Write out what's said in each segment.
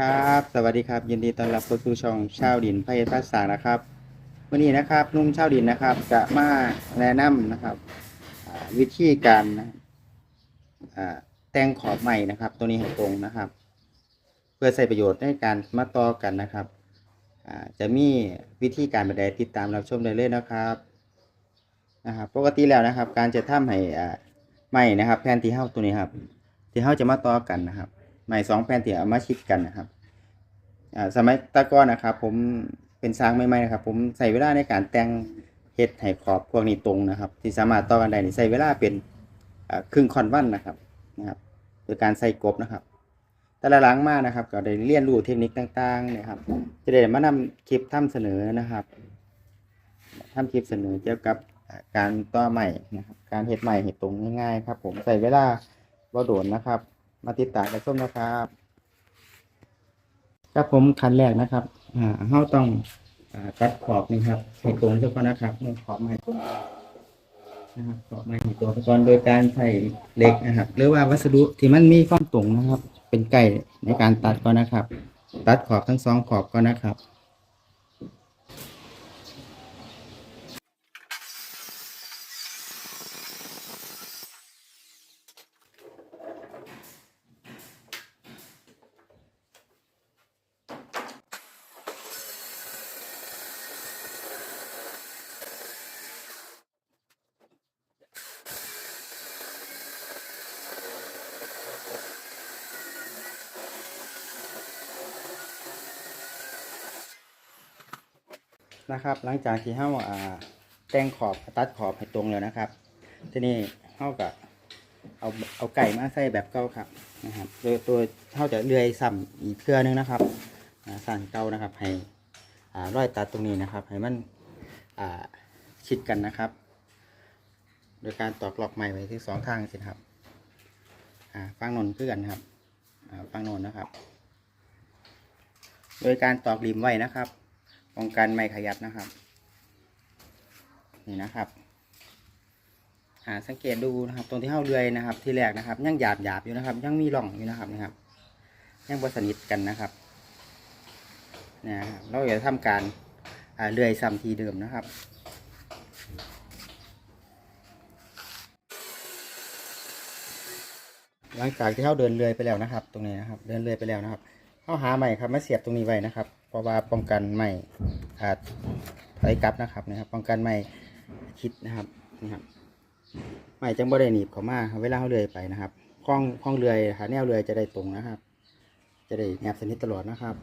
ครับ สวัสดีครับ ยินดีต้อนรับเข้าสู่ช่องชาวดินพระเอกภาษานะครับ วันนี้นะครับนุ่มชาวดินนะครับจะมาแนะนำนะครับวิธีการแต่งขอบใหม่นะครับ ตัวนี้ให้ตรงนะครับ เพื่อใช้ประโยชน์ในการมาต่อกันนะครับจะมีวิธีการแบบใดติดตามรับชมได้เลยนะครับนะครับ ปกติแล้วนะครับ การจะทำให้ใหม่นะครับ แผ่นที่เ้าตัวนี้ครับ ที่เ้าจะมาต่อกันนะครับ ใหม่สองแผ่นที่เอามาชิดกันนะครับอ่าสมัยตะก้อนนะครับ ผมเป็นสร้างใหม่ๆนะครับ ผมใส่เวลาในการแต่งเฮ็ดให้ขอบพวกนี้ตรงนะครับ ที่สามารถต่อกันได้นี่ใส่เวลาเป็นอ่าครึ่งคอนวันนะครับนะครับโดยการใส่กบนะครับ แต่ละหลังมานะครับ ก็ได้เรียนรู้เทคนิคต่างๆนะครับ จะได้มานำคลิปทำเสนอนะครับทำคลิปเสนอเกี่ยวกับการต่อใหม่นะครับ การเฮ็ดใหม่เฮ็ดตรงง่ายๆครับ ผมใส่เวลาบ่โดนนะครับ มาติดตามกันชมนะครับครับผมขั้นแรกนะครับ อ่าเราต้องอ่าตัดขอบนี่ครับให้ตรงซะก่อนะครับนี่ขอบไม้นะครับขอบไม้ให้ตรงก่อนโดยการใช้เหล็กนะครับ หรือว่าวัสดุที่มันมีความตรงนะครับ เป็นไก่ในการตัดก่อนนะครับ ตัดขอบทั้งสองขอบก่อนนะครับ นะครับ หลังจากที่เฮาอ่าแต่งขอบตัดขอบให้ตรงแล้วนะครับ ทีนี้เฮาก็เอาเอาไก่มาใส่แบบเก่าครับนะครับ โดยตัวเฮาจะเลื่อยซ้ำอีกเทื่อนึงนะครับสั่นเก่านะครับ ให้อ่ารอยตัดตรงนี้นะครับ ให้มันอ่าชิดกันนะครับ โดยการตอกหลอกใหม่ไว้ที่สองทางสิครับอ่าฟังโนนคือกันครับอ่าฟังนนนะครับ โดยการตอกริมไว้นะครับ ป้องกันไม่ขยับนะครับ นี่นะครับหาสังเกตดูนะครับ ตรงที่เข้าเรือยนะครับ ที่แรกนะครับยังหยาบหยาบอยู่นะครับ ยังมีร่องอยู่นะครับนะครับ ยังบสนิทกันนะครับเนะครับเราจะทำการอ่าเรือยซ้ำทีเดิมนะครับหลังจากที่เขาเดินเรือยไปแล้วนะครับ ตรงนี้นะครับ เดินเรือยไปแล้วนะครับเขาหาใหม่ครับมาเสียบตรงนี้ไว้นะครับ เพราะว่าป้องกันไม่อาจถอยกลับนะครับนะครับ ป้องกันไม่คิดนะครับนี่ครับไม่จังบ่ได้หนีบเขามาเวลาเขาเรือยไปนะครับข้องข้องเรือยหาแนวเรือยจะได้ตรงนะครับ จะได้แนบสนิทตลอดนะครับ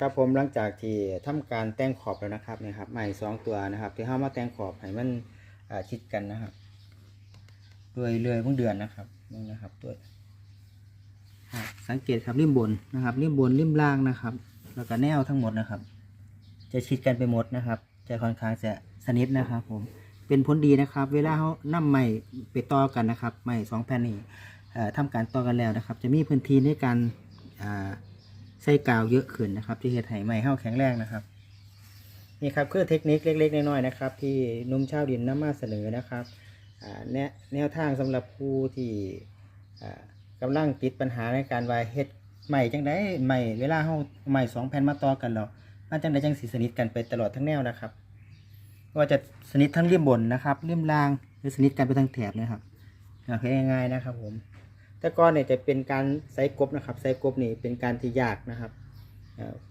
ครับผมหลังจากที่ทำการแต่งขอบแล้วนะครับนี่ครับใหม่สองตัวนะครับ ที่เข้ามาแต่งขอบให้มันชิดกันนะครับเรื่อยเรื่อยเพิ่งเดือนนะครับนี่นะครับตัวสังเกตครับริมบนนะครับริมบนริมล่างนะครับ แล้วก็แนวทั้งหมดนะครับ จะชิดกันไปหมดนะครับ จะค่อนข้างจะสนิทนะครับ ผมเป็นผลดีนะครับ เวลาเขานำใหม่ไปต่อกันนะครับใหม่สองแผ่นนี้เอ่ทำการต่อกันแล้วนะครับ จะมีพื้นที่ในการอ่า ใส่กาวเยอะขึ้นนะครับ ที่เฮ็ดให้ไม้เฮาแข็งแรงนะครับ นี่ครับคือเทคนิคเล็กๆน้อยๆนะครับ ที่นุ่มชาวดินน้ำมาเสนอนะครับแนแนวทางสำหรับผู้ที่อ่ากำลังติดปัญหาในการว่าเฮ็ดใหม่จังไดใหม่เวลาเฮาใหม่สองแผ่นมาต่อกันแล้วมันจังไดจังสิสนิทกันไปตลอดทั้งแนวนะครับว่าจะสนิททั้งริมบนนะครับริมล่างหรือสนิทกันไปทั้งแถบนะครับโอเคง่ายๆนะครับผม แต่ก่อนเนี่ยจะเป็นการใส่กบนะครับใส่กบนี่เป็นการที่ยากนะครับ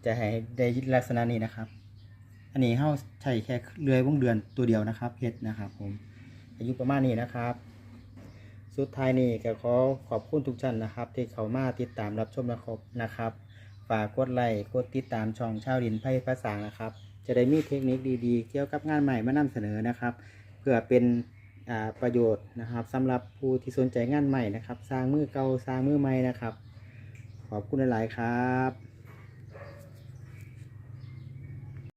จะให้ได้ลักษณะนี้นะครับ อันนี้เข้าใช้แค่เรือยวงเดือนตัวเดียวนะครับเฮ็ดนะครับ ผมอายุประมาณนี้นะครับ สุดท้ายนี้ก็ขอขอบคุณทุกท่านนะครับ ที่เข้ามาติดตามรับชมนะครับนะครับ ฝากกดไลค์กดติดตามช่องชาวดินไพ่ภาษานะครับ จะได้มีเทคนิคดีๆ เกี่ยวกับงานใหม่มานำเสนอนะครับ เพื่อเป็น ประโยชน์นะครับสำหรับผู้ที่สนใจงานใหม่นะครับ สร้างมือเก่าสร้างมือใหม่นะครับ ขอบคุณหลาย ๆ ครับ